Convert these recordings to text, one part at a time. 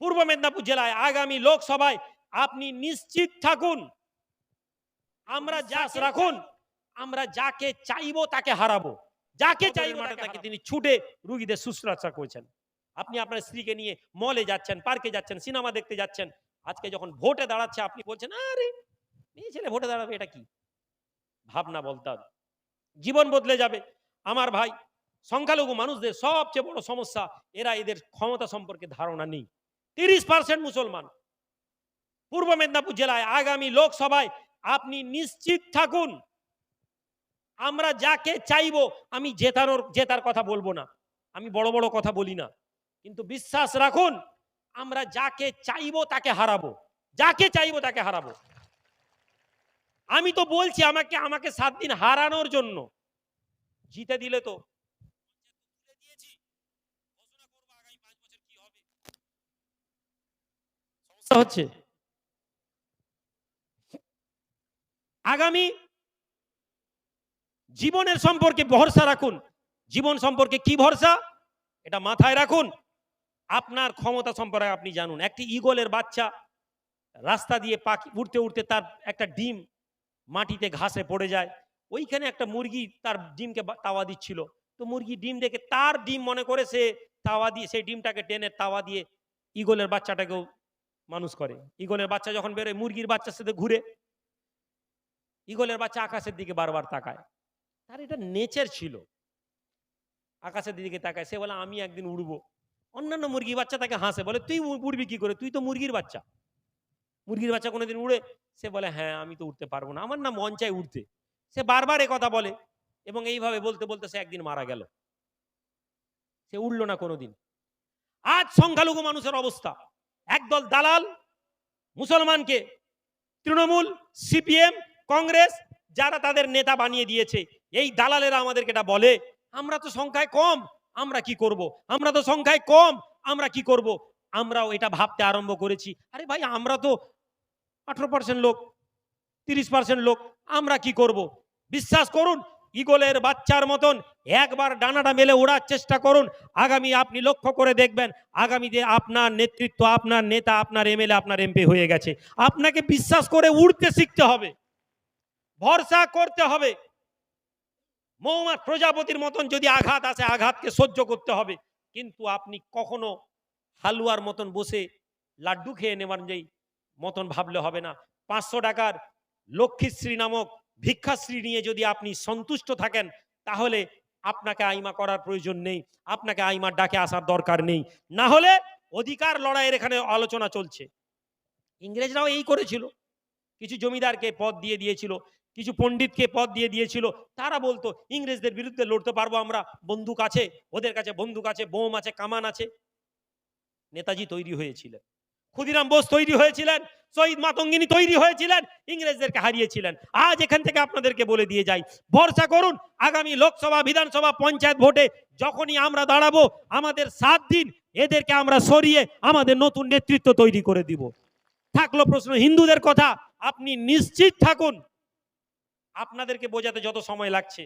পূর্ব মেদিনীপুর জেলায় আগামী লোকসভায় আপনি নিশ্চিত থাকুন। আমরা যাস রাখুন আমরা যাকে চাইব তাকে হারাবো। যাকে চাইব তাকে তিনি ছুটে রুগীদের শুশ্রূষা করেছেন। আপনি আপনার স্ত্রীকে নিয়ে মলে যাচ্ছেন পার্কে যাচ্ছেন সিনেমা দেখতে যাচ্ছেন। আজকে যখন ভোটে দাঁড়াচ্ছে আপনি বলছেন আরে এই ছেলে ভোটে দাঁড়াবে এটা কি? ভাবনা বলতে হবে। জীবন বদলে যাবে। আমার ভাই সংখ্যালঘু মানুষদের সবচেয়ে বড় সমস্যা এরা এদের ক্ষমতা সম্পর্কে ধারণা নেই। তিরিশ পার্সেন্ট মুসলমান। পূর্ব মেদিনীপুর জেলায় আগামী লোকসভায় আপনি নিশ্চিত থাকুন, আমরা যাকে চাইব, আমি জেতানোর, জেতার কথা বলব না। আমি বড় বড় কথা বলি না। কিন্তু বিশ্বাস রাখুন, আমরা যাকে চাইব তাকে হারাবো। যাকে চাইব তাকে হারাবো। আমি তো বলছি আমাকে আমাকে সাত দিন হারানোর জন্য। জিতে দিলে তো হচ্ছে। আগামী জীবনের সম্পর্কে ভরসা রাখুন। জীবন সম্পর্কে কি ভরসা? এটা মাথায় রাখুন। আপনার ক্ষমতা সম্পর্কে আপনি জানুন। একটি ইগলের বাচ্চা রাস্তা দিয়ে পাখি উঠতে উঠতে তার একটা ডিম মাটিতে ঘাসে পড়ে যায়। ওইখানে একটা মুরগি তার ডিমকে তাওয়া দিচ্ছিল। তো মুরগি ডিম দেখে তার ডিম মনে করে সে তাওয়া দিয়ে, সেই ডিমটাকে টেনে তাওয়া দিয়ে ইগলের বাচ্চাটাকেও মানুষ করে। ইগলের বাচ্চা যখন বেরোয়, মুরগির বাচ্চার সাথে ঘুরে, ইগলের বাচ্চা আকাশের দিকে বারবার তাকায়। তার এটা নেচার ছিল। আকাশের দিকে তাকায়, সে বলে, আমি একদিন উড়বো। অন্যান্য মুরগি বাচ্চা তাকে হাসে, বলে, তুই উড়বি কি করে? তুই তো মুরগির বাচ্চা। মুরগির বাচ্চা কোনোদিন উড়ে, সে বলে হ্যাঁ আমি তো উঠতে পারব না। আমার না মন চাই উঠতে সে বারবার কথা বলে এবং এইভাবে বলতে বলতে সে একদিন মারা গেল। সে উঠল না কোনোদিন। আজ সংখ্যালঘু মানুষের অবস্থা। একদল দালাল, মুসলমানকে তৃণমূল, সিপিএম, কংগ্রেস, যারা তাদের নেতা বানিয়ে দিয়েছে, এই দালালেরা আমাদেরকে এটা বলে, আমরা তো সংখ্যায় কম, আমরা কি করব? আমরা তো সংখ্যায় কম, আমরা কি করব? আমরাও এটা ভাবতে আরম্ভ করেছি, আরে ভাই, আমরা তো আঠারো পার্সেন্ট লোক, তিরিশ পার্সেন্ট লোক, আমরা কি করব? বিশ্বাস করুন ইগলের বাচ্চার মতন একবার ডানাটা মেলে ওড়ার চেষ্টা করুন। আগামী আপনি লক্ষ্য করে দেখবেন আগামীতে আপনার নেতৃত্ব, আপনার নেতা, আপনার এমএলএ, আপনার এমপি হয়ে গেছে। আপনাকে বিশ্বাস করে উড়তে শিখতে হবে। ভরসা করতে হবে। মৌমার প্রজাপতির মতন যদি আঘাত আসে, আঘাতকে সহ্য করতে হবে। কিন্তু আপনি কখনো হালুয়ার মতন বসে লাড্ডু খেয়ে নেওয়ার যেই মতন ভাবলে হবে না। পাঁচশো টাকার লক্ষ্মীশ্রী নামক ভিক্ষাশ্রী নিয়ে যদি আপনি সন্তুষ্ট থাকেন, তাহলে আপনাকে আইমা করার প্রয়োজন নেই, আপনাকে আইমার ডাকে আসার দরকার নেই। না হলে অধিকার লড়াইয়ের এখানে আলোচনা চলছে। ইংরেজরাও এই করেছিল। কিছু জমিদারকে পদ দিয়ে দিয়েছিল, কিছু পণ্ডিতকে পদ দিয়ে দিয়েছিল। তারা বলতো, ইংরেজদের বিরুদ্ধে লড়তে পারব আমরা, বন্দুক আছে, ওদের কাছে বন্দুক আছে, বোম আছে, কামান আছে। নেতাজি তৈরি হয়েছিলেন। ক্ষুদিরাম বোস তৈরি হয়েছিলেন। শহীদ মাতঙ্গিনী তৈরি হয়েছিলেন, ইংরেজদেরকে হারিয়েছিলেন। আজ এখান থেকে আপনাদেরকে বলে দিয়ে যাই, ভরসা করুন, আগামী লোকসভা, বিধানসভা, পঞ্চায়েত ভোটে যখনই আমরা দাঁড়াবো, আমাদের সাত দিন এদেরকে আমরা সরিয়ে আমাদের নতুন নেতৃত্ব তৈরি করে দিব। থাকল প্রশ্ন, হিন্দুদের কথা আপনি নিশ্চিত থাকুন? আপনাদেরকে বোঝাতে যত সময় লাগছে,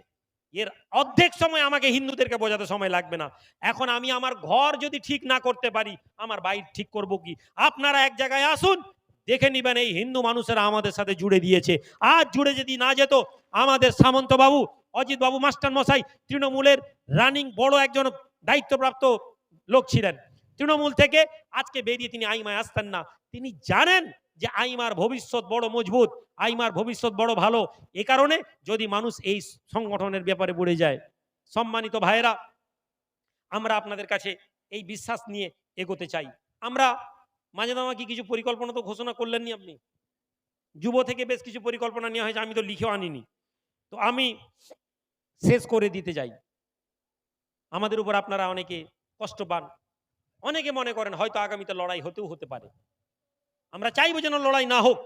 এর অর্ধেক সময় আমাকে হিন্দুদেরকে বোঝাতে সময় লাগবে না। এখন আমি আমার ঘর যদি ঠিক না করতে পারি, আমার বাইর ঠিক করব কি? আপনারা এক জায়গায় আসুন দেখে নিবেন, এই হিন্দু মানুষেরা আমাদের সাথে জুড়ে দিয়েছে। আজ জুড়ে যদি না যেত, আমাদের সামন্ত বাবু অজিত বাবু মাস্টার মশাই তৃণমূলের রানিং বড় একজন দায়িত্বপ্রাপ্ত লোক ছিলেন। তৃণমূল থেকে আজকে বেরিয়ে তিনি আইমায় আসতেন না। তিনি জানেন যে আইমার ভবিষ্যৎ বড় মজবুত, আইমার ভবিষ্যৎ বড় ভালো। এ কারণে যদি মানুষ এই সংগঠনের ব্যাপারে পড়ে যায়, সম্মানিত ভাইয়েরা, আমরা আপনাদের কাছে এই বিশ্বাস নিয়ে এগোতে চাই। আমরা মাঝে দামা কি কিছু পরিকল্পনা তো ঘোষণা করলেননি আপনি? যুব থেকে বেশ কিছু পরিকল্পনা নেওয়া হয়েছে, আমি তো লিখেও আনিনি। তো আমি শেষ করে দিতে যাই আমাদের উপর আপনারা অনেকে কষ্ট পান। অনেকে মনে করেন হয়তো আগামীতে লড়াই হতেও হতে পারে। আমরা চাইব যেন লড়াই না হোক।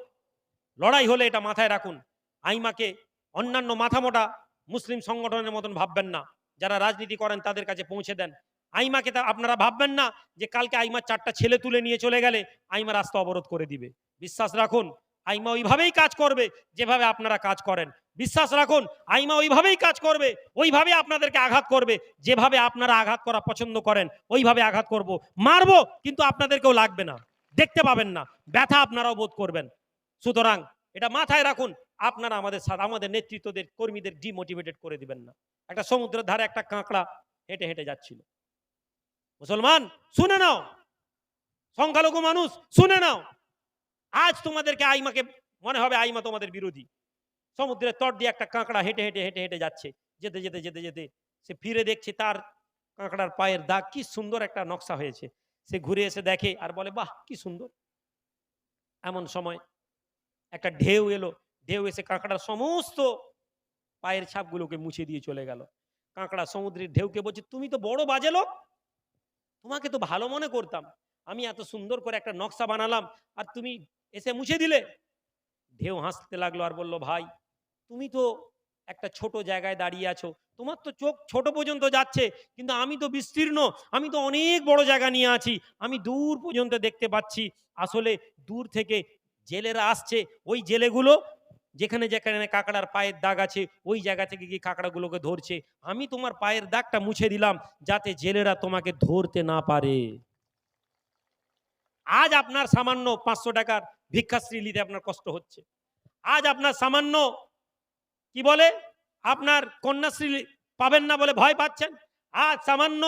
লড়াই হলে এটা মাথায় রাখুন। আইমাকে অন্যান্য মাথামোটা মুসলিম সংগঠনের মতন ভাববেন না। যারা রাজনীতি করেন তাদের কাছে পৌঁছে দেন। আইমাকে তা আপনারা ভাববেন না যে কালকে আইমার চারটা ছেলে তুলে নিয়ে চলে গেলে আইমা রাস্তা অবরোধ করে দিবে। বিশ্বাস রাখুন, আইমা ওইভাবেই কাজ করবে যেভাবে আপনারা কাজ করেন। বিশ্বাস রাখুন, আইমা ওইভাবেই কাজ করবে, ওইভাবে আপনাদেরকে আঘাত করবে, যেভাবে আপনারা আঘাত করা পছন্দ করেন, ওইভাবে আঘাত করব। মারবো, কিন্তু আপনাদেরকেও লাগবে না। দেখতে পাবেন না, ব্যথা আপনারাও বোধ করবেন। সুতরাং এটা মাথায় রাখুন, আপনারা আমাদের সাথে, আমাদের নেতৃত্বদের, কর্মীদের ডিমোটিভেটেড করে দিবেন না। একটা সমুদ্রের ধারে একটা কাঁকড়া হেঁটে হেঁটে যাচ্ছিল। মুসলমান, শুনে নাও। সংখ্যালঘু মানুষ, শুনে নাও। আজ তোমাদেরকে আইমাকে, মনে হবে আইমা তোমাদের বিরোধী। সমুদ্রের তট দিয়ে একটা কাঁকড়া হেঁটে হেঁটে হেঁটে হেঁটে যাচ্ছে। যেতে যেতে যেতে যেতে সে ফিরে দেখছে তার কাঁকড়ার পায়ের দাগ। কি সুন্দর একটা নকশা হয়েছে। সে ঘুরে এসে দেখে আর বলে, বাহ, কি সুন্দর। এমন সময় একটা ঢেউ এলো। ঢেউ এসে কাঁকড়ার সমস্ত পায়ের ছাপগুলোকে মুছে দিয়ে চলে গেল। কাঁকড়া সমুদ্রের ঢেউকে বলছে, তুমি তো বড় বাজে লোক। তোমাকে তো ভালো মনে করতাম। আমি এত সুন্দর করে একটা নকশা বানালাম আর তুমি এসে মুছে দিলে। ঢেউ হাসতে লাগল আর বলল, ভাই, তুমি তো একটা ছোট জায়গায় দাঁড়িয়ে আছো। তোমার তো চোখ ছোট পর্যন্ত যাচ্ছে, কিন্তু আমি তো বিস্তীর্ণ। আমি তো অনেক বড় জায়গা নিয়ে আছি। আমি দূর পর্যন্ত দেখতে পাচ্ছি। আসলে দূর থেকে জেলেরা আসছে। ওই জেলেগুলো যেখানে যেখানে কাঁকড়ার পায়ের দাগ আছে, ওই জায়গা থেকে গিয়ে কাঁকড়াগুলোকে ধরছে। আমি তোমার পায়ের দাগটা মুছে দিলাম, যাতে জেলেরা তোমাকে ধরতে না পারে। আজ আপনার সামান্য পাঁচশো টাকার ভিক্ষাশ্রী নিতে আপনার কষ্ট হচ্ছে। আজ আপনার সামান্য, কি বলে? আপনার কন্যাশ্রী পাবেন না বলে ভয় পাচ্ছেন। আজ সামান্য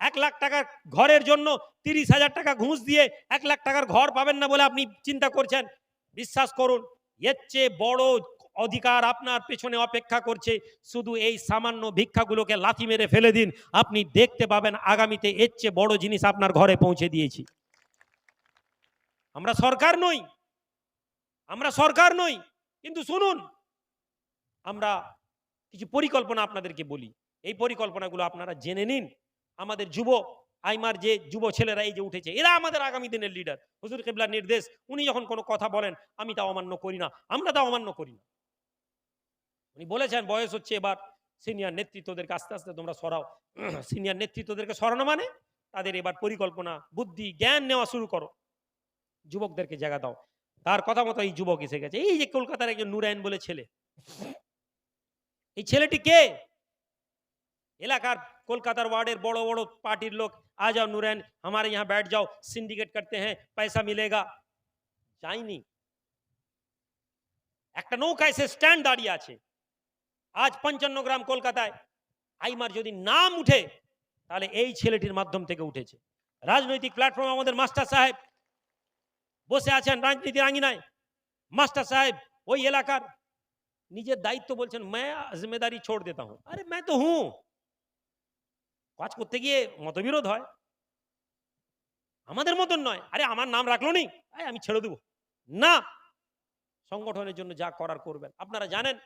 এক লাখ টাকার ঘরের জন্য তিরিশ হাজার টাকা ঘুষ দিয়ে এক লাখ টাকার ঘর পাবেন না বলে আপনি চিন্তা করছেন। বিশ্বাস করুন এর চেয়ে বড় অধিকার আপনার পেছনে অপেক্ষা করছে। শুধু এই সামান্য ভিক্ষাগুলোকে লাথি মেরে ফেলে দিন। আপনি দেখতে পাবেন আগামীতে এর চেয়ে বড় জিনিস আপনার ঘরে পৌঁছে দিয়েছি। আমরা সরকার নই। আমরা সরকার নই। কিন্তু শুনুন, আমরা কিছু পরিকল্পনা আপনাদেরকে বলি। এই পরিকল্পনাগুলো আপনারা জেনে নিন। আমাদের যুব আইমার যে যুব ছেলেরা এই যে উঠেছে, এরা আমাদের আগামী দিনের লিডার হুজুর কেবলার নির্দেশ, উনি যখন কোনো কথা বলেন, আমি তা অমান্য করি না, আমরা তা অমান্য করি না। উনি বলেছেন, বয়স হচ্ছে এবার সিনিয়র নেতৃত্বদেরকে আস্তে আস্তে তোমরা সরাও। সিনিয়র নেতৃত্বদেরকে সরানো মানে তাদের এবার পরিকল্পনা, বুদ্ধি, জ্ঞান নেওয়া শুরু করো। যুবকদেরকে জায়গা দাও। তার কথা মতো এই যুবক এসে গেছে। এই যে কলকাতার একজন নুরায়ন বলে ছেলে। এই ছেলেটি কে? এলাকার কলকাতার ওয়ার্ডের বড় বড় পার্টির লোক आ जाओ नूरैन हमारे यहाँ बैठ जाओ सिंडिकेट करते हैं पैसा मिलेगा যায়নি একটা নৌকা এসে স্ট্যান্ড দাঁড়িয়ে আছে আজ পঞ্চান্ন গ্রাম কলকাতায় আইমার যদি নাম উঠে তাহলে এই ছেলেটির মাধ্যম থেকে উঠেছে রাজনৈতিক প্ল্যাটফর্মে আমাদের মাস্টার সাহেব বসে আছেন রাজনীতির আঙিনায় মাস্টার সাহেব ওই এলাকার নিজের দায়িত্ব বলছেন मैं जिम्मेदारी छोड़ देता हूं अरे मैं तो हूं কাজ করতে গিয়ে মতবিরোধ হয়। আমাদের মতন নয়। আরে, আমার নাম রাখল নি? আমি ছেড়ে দেবো। না! সংগঠনের জন্য যা করার করবেন। আপনারা জানেন